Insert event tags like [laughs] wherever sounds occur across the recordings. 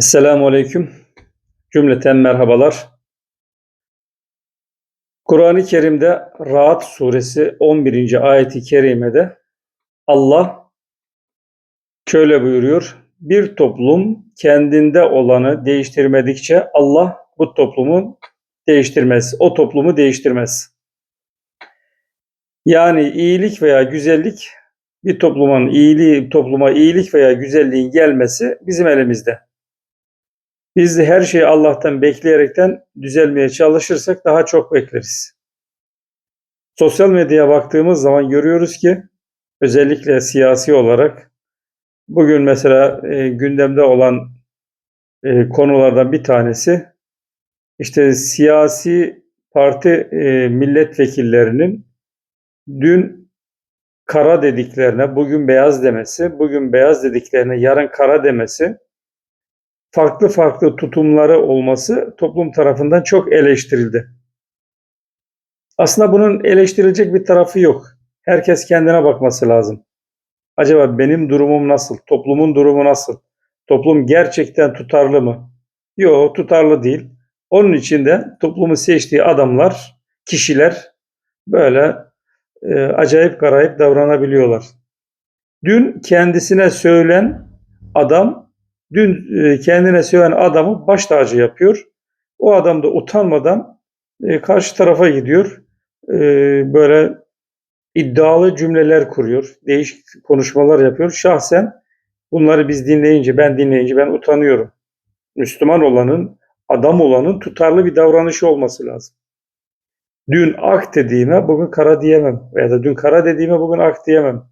Esselamu Aleyküm. Cümleten merhabalar. Kur'an-ı Kerim'de Ra'd suresi 11. ayeti kerimede Allah şöyle buyuruyor. Bir toplum kendinde olanı değiştirmedikçe Allah bu toplumu değiştirmez. O toplumu değiştirmez. Yani iyilik veya güzellik bir toplumun iyiliği, topluma iyilik veya güzelliğin gelmesi bizim elimizde. Biz de her şeyi Allah'tan bekleyerekten düzelmeye çalışırsak daha çok bekleriz. Sosyal medyaya baktığımız zaman görüyoruz ki özellikle siyasi olarak bugün mesela e, gündemde olan e, konulardan bir tanesi işte siyasi parti e, milletvekillerinin dün kara dediklerine bugün beyaz demesi, bugün beyaz dediklerine yarın kara demesi farklı farklı tutumları olması toplum tarafından çok eleştirildi. Aslında bunun eleştirilecek bir tarafı yok. Herkes kendine bakması lazım. Acaba benim durumum nasıl? Toplumun durumu nasıl? Toplum gerçekten tutarlı mı? Yok, tutarlı değil. Onun için de toplumu seçtiği adamlar, kişiler böyle e, acayip garayip davranabiliyorlar. Dün kendisine söylen adam, dün e, kendine söylen adamı baş tacı yapıyor. O adam da utanmadan e, karşı tarafa gidiyor. E, böyle iddialı cümleler kuruyor. Değişik konuşmalar yapıyor. Şahsen bunları biz dinleyince, ben dinleyince ben utanıyorum. Müslüman olanın, adam olanın tutarlı bir davranışı olması lazım. Dün ak dediğime bugün kara diyemem. Veya da dün kara dediğime bugün ak diyemem.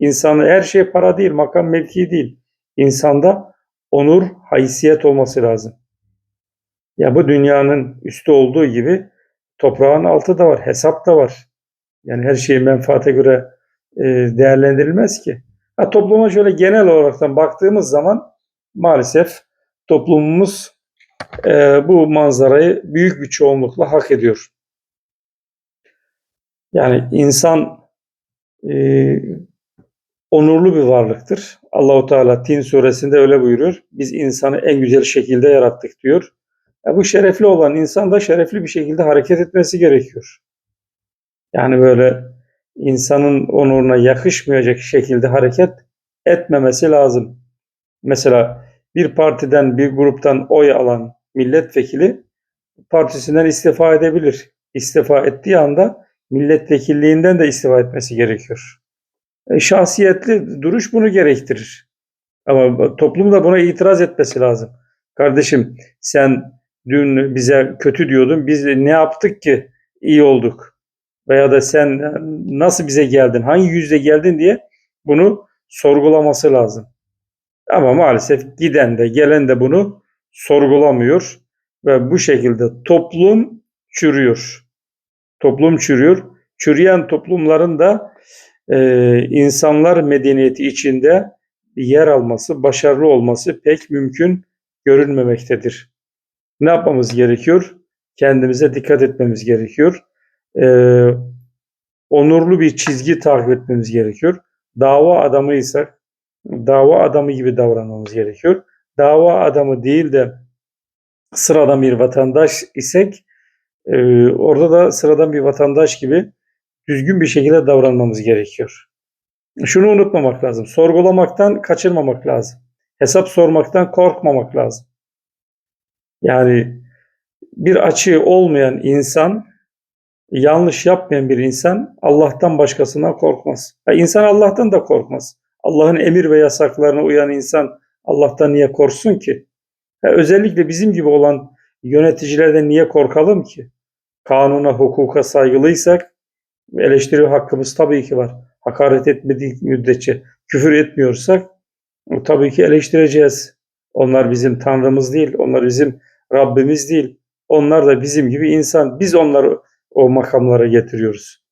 İnsanı her şey para değil, makam mevki değil. İnsanda onur, haysiyet olması lazım. Ya bu dünyanın üstü olduğu gibi toprağın altı da var, hesap da var. Yani her şey menfaate göre e, değerlendirilmez ki. Ha, topluma şöyle genel olaraktan baktığımız zaman maalesef toplumumuz e, bu manzarayı büyük bir çoğunlukla hak ediyor. Yani insan e, onurlu bir varlıktır. Allahu Teala Tin suresinde öyle buyuruyor. Biz insanı en güzel şekilde yarattık diyor. Ya bu şerefli olan insan da şerefli bir şekilde hareket etmesi gerekiyor. Yani böyle insanın onuruna yakışmayacak şekilde hareket etmemesi lazım. Mesela bir partiden, bir gruptan oy alan milletvekili partisinden istifa edebilir. İstifa ettiği anda milletvekilliğinden de istifa etmesi gerekiyor. E, şahsiyetli duruş bunu gerektirir. Ama toplum da buna itiraz etmesi lazım. Kardeşim sen dün bize kötü diyordun. Biz ne yaptık ki iyi olduk? Veya da sen nasıl bize geldin? Hangi yüzle geldin diye bunu sorgulaması lazım. Ama maalesef giden de gelen de bunu sorgulamıyor ve bu şekilde toplum çürüyor. Toplum çürüyor. Çürüyen toplumların da e, insanlar medeniyeti içinde yer alması, başarılı olması pek mümkün görünmemektedir. Ne yapmamız gerekiyor? Kendimize dikkat etmemiz gerekiyor. E, onurlu bir çizgi takip etmemiz gerekiyor. Dava adamıysak dava adamı gibi davranmamız gerekiyor. Dava adamı değil de sıradan bir vatandaş isek e, orada da sıradan bir vatandaş gibi düzgün bir şekilde davranmamız gerekiyor. Şunu unutmamak lazım. Sorgulamaktan kaçırmamak lazım. Hesap sormaktan korkmamak lazım. Yani bir açığı olmayan insan, yanlış yapmayan bir insan Allah'tan başkasından korkmaz. Ya insan Allah'tan da korkmaz. Allah'ın emir ve yasaklarına uyan insan Allah'tan niye korksun ki? Ya özellikle bizim gibi olan yöneticilerden niye korkalım ki? Kanuna, hukuka saygılıysak eleştiri hakkımız tabii ki var. Hakaret etmediği müddetçe küfür etmiyorsak tabii ki eleştireceğiz. Onlar bizim Tanrımız değil, onlar bizim Rabbimiz değil. Onlar da bizim gibi insan. Biz onları o makamlara getiriyoruz.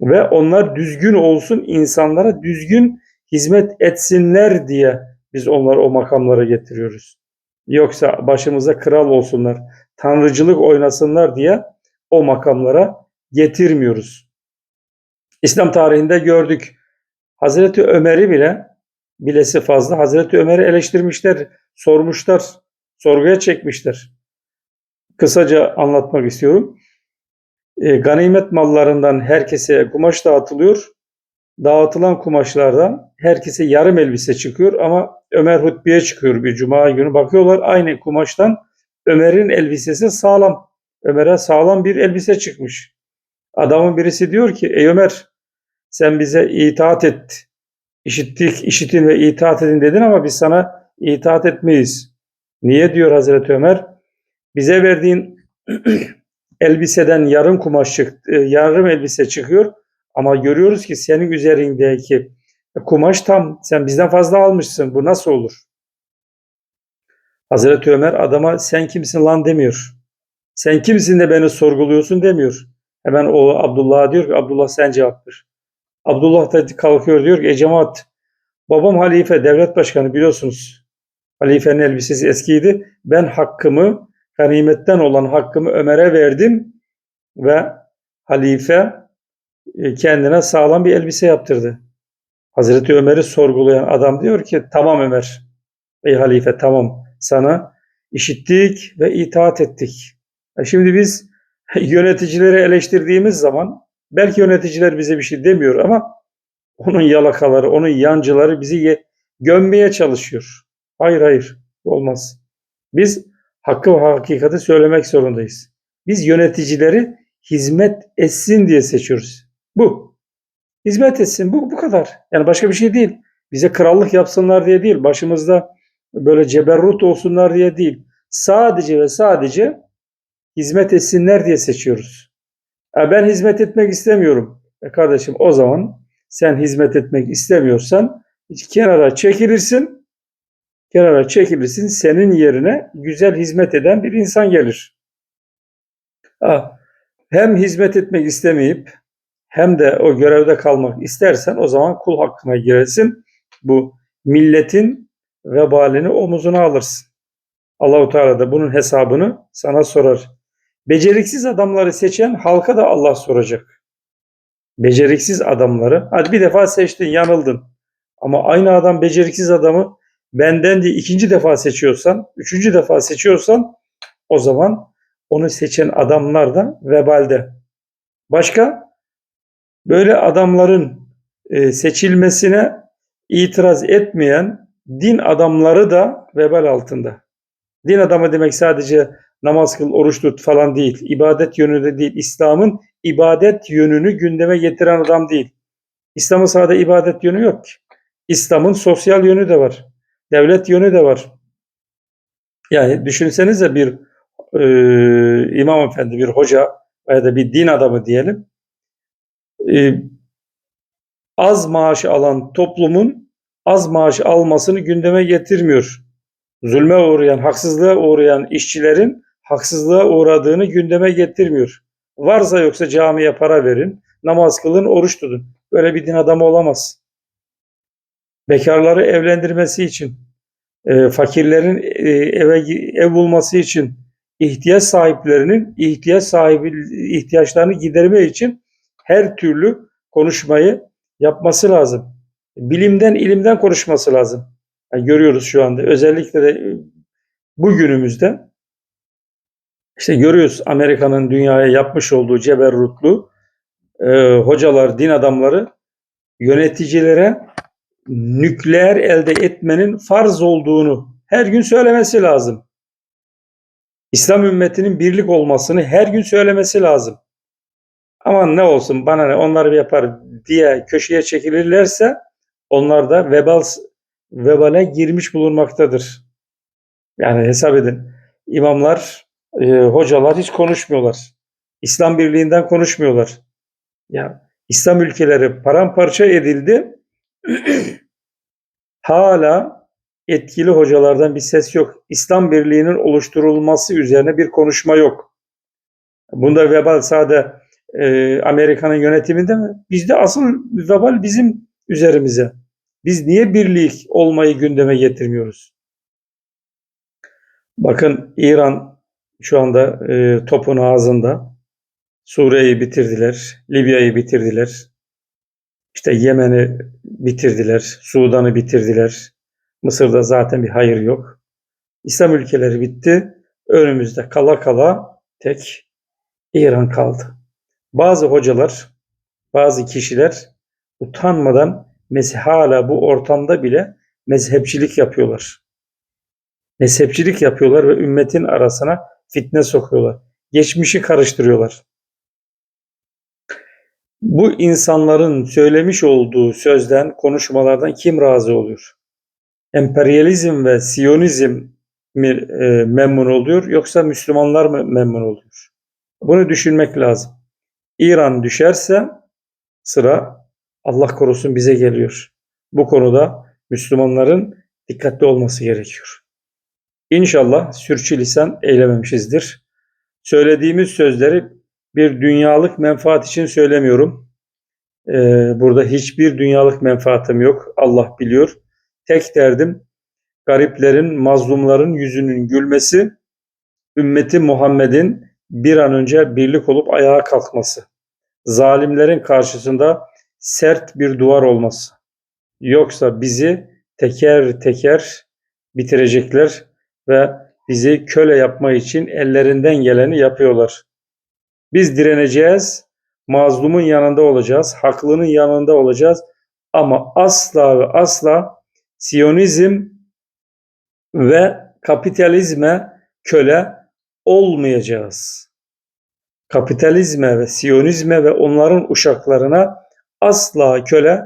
Ve onlar düzgün olsun, insanlara düzgün hizmet etsinler diye biz onları o makamlara getiriyoruz. Yoksa başımıza kral olsunlar, tanrıcılık oynasınlar diye o makamlara getirmiyoruz. İslam tarihinde gördük. Hazreti Ömer'i bile bilesi fazla. Hazreti Ömer'i eleştirmişler, sormuşlar, sorguya çekmişler. Kısaca anlatmak istiyorum. E, ganimet mallarından herkese kumaş dağıtılıyor. Dağıtılan kumaşlardan herkese yarım elbise çıkıyor ama Ömer hutbeye çıkıyor bir cuma günü. Bakıyorlar aynı kumaştan Ömer'in elbisesi sağlam. Ömer'e sağlam bir elbise çıkmış. Adamın birisi diyor ki ey Ömer sen bize itaat et. İşittik, işitin ve itaat edin dedin ama biz sana itaat etmeyiz. Niye diyor Hazreti Ömer? Bize verdiğin [clears throat] elbiseden yarım kumaş çıktı, yarım elbise çıkıyor ama görüyoruz ki senin üzerindeki kumaş tam sen bizden fazla almışsın. Bu nasıl olur? Hazreti Ömer adama sen kimsin lan demiyor. Sen kimsin de beni sorguluyorsun demiyor. Hemen o Abdullah'a diyor ki Abdullah sen cevap ver. Abdullah da kalkıyor diyor ki e cemaat babam halife devlet başkanı biliyorsunuz. Halifenin elbisesi eskiydi. Ben hakkımı ganimetten olan hakkımı Ömer'e verdim ve halife e, kendine sağlam bir elbise yaptırdı. Hazreti Ömer'i sorgulayan adam diyor ki tamam Ömer ey halife tamam sana işittik ve itaat ettik. E şimdi biz [laughs] yöneticileri eleştirdiğimiz zaman belki yöneticiler bize bir şey demiyor ama onun yalakaları, onun yancıları bizi gömmeye çalışıyor. Hayır hayır olmaz. Biz hakkı ve hakikati söylemek zorundayız. Biz yöneticileri hizmet etsin diye seçiyoruz. Bu. Hizmet etsin. Bu, bu kadar. Yani başka bir şey değil. Bize krallık yapsınlar diye değil. Başımızda böyle ceberrut olsunlar diye değil. Sadece ve sadece hizmet etsinler diye seçiyoruz. Ya ben hizmet etmek istemiyorum. E kardeşim o zaman sen hizmet etmek istemiyorsan kenara çekilirsin. Kenara çekilirsin. Senin yerine güzel hizmet eden bir insan gelir. Ha, hem hizmet etmek istemeyip hem de o görevde kalmak istersen o zaman kul hakkına girersin. Bu milletin vebalini omuzuna alırsın. Allahu Teala da bunun hesabını sana sorar. Beceriksiz adamları seçen halka da Allah soracak. Beceriksiz adamları, hadi bir defa seçtin, yanıldın. Ama aynı adam beceriksiz adamı benden diye ikinci defa seçiyorsan, üçüncü defa seçiyorsan o zaman onu seçen adamlar da vebalde. Başka? Böyle adamların e, seçilmesine itiraz etmeyen din adamları da vebal altında. Din adamı demek sadece namaz kıl, oruç tut falan değil. İbadet yönünde değil. İslam'ın ibadet yönünü gündeme getiren adam değil. İslam'ın sadece ibadet yönü yok ki. İslam'ın sosyal yönü de var. Devlet yönü de var. Yani düşünsenize bir e, imam efendi, bir hoca veya da bir din adamı diyelim. E, az maaş alan toplumun az maaş almasını gündeme getirmiyor. Zulme uğrayan, haksızlığa uğrayan işçilerin haksızlığa uğradığını gündeme getirmiyor. Varsa yoksa camiye para verin, namaz kılın, oruç tutun. Böyle bir din adamı olamaz. Bekarları evlendirmesi için, e, fakirlerin e, eve ev bulması için, ihtiyaç sahiplerinin ihtiyaç sahibi ihtiyaçlarını giderme için her türlü konuşmayı yapması lazım. Bilimden, ilimden konuşması lazım. Yani görüyoruz şu anda. Özellikle de bu günümüzde işte görüyoruz Amerika'nın dünyaya yapmış olduğu ceberrutlu e, hocalar, din adamları yöneticilere nükleer elde etmenin farz olduğunu her gün söylemesi lazım. İslam ümmetinin birlik olmasını her gün söylemesi lazım. Ama ne olsun bana ne onlar yapar diye köşeye çekilirlerse onlar da vebal vebale girmiş bulunmaktadır. Yani hesap edin. İmamlar e, hocalar hiç konuşmuyorlar. İslam birliğinden konuşmuyorlar. Ya İslam ülkeleri paramparça edildi. [clears throat] Hala etkili hocalardan bir ses yok. İslam birliğinin oluşturulması üzerine bir konuşma yok. Bunda vebal sade e, Amerika'nın yönetiminde mi? Bizde asıl vebal bizim üzerimize. Biz niye birlik olmayı gündeme getirmiyoruz? Bakın İran şu anda e, topun ağzında. Suriye'yi bitirdiler, Libya'yı bitirdiler. İşte Yemen'i bitirdiler, Sudan'ı bitirdiler. Mısır'da zaten bir hayır yok. İslam ülkeleri bitti. Önümüzde kala kala tek İran kaldı. Bazı hocalar, bazı kişiler utanmadan mezhe- hala bu ortamda bile mezhepçilik yapıyorlar. Mezhepçilik yapıyorlar ve ümmetin arasına fitne sokuyorlar. Geçmişi karıştırıyorlar. Bu insanların söylemiş olduğu sözden, konuşmalardan kim razı oluyor? Emperyalizm ve Siyonizm mi e, memnun oluyor yoksa Müslümanlar mı memnun oluyor? Bunu düşünmek lazım. İran düşerse sıra Allah korusun bize geliyor. Bu konuda Müslümanların dikkatli olması gerekiyor. İnşallah sürçülisan eylememişizdir. Söylediğimiz sözleri bir dünyalık menfaat için söylemiyorum. Ee, burada hiçbir dünyalık menfaatim yok. Allah biliyor. Tek derdim gariplerin, mazlumların yüzünün gülmesi, ümmeti Muhammed'in bir an önce birlik olup ayağa kalkması. Zalimlerin karşısında sert bir duvar olması. Yoksa bizi teker teker bitirecekler ve bizi köle yapma için ellerinden geleni yapıyorlar. Biz direneceğiz, mazlumun yanında olacağız, haklının yanında olacağız ama asla ve asla Siyonizm ve kapitalizme köle olmayacağız. Kapitalizme ve Siyonizme ve onların uşaklarına asla köle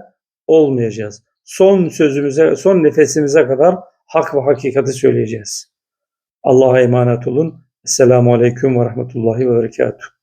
olmayacağız. Son sözümüze, son nefesimize kadar hak ve hakikati söyleyeceğiz. Allah'a emanet olun. Esselamu Aleyküm ve Rahmetullahi ve Berekatuhu.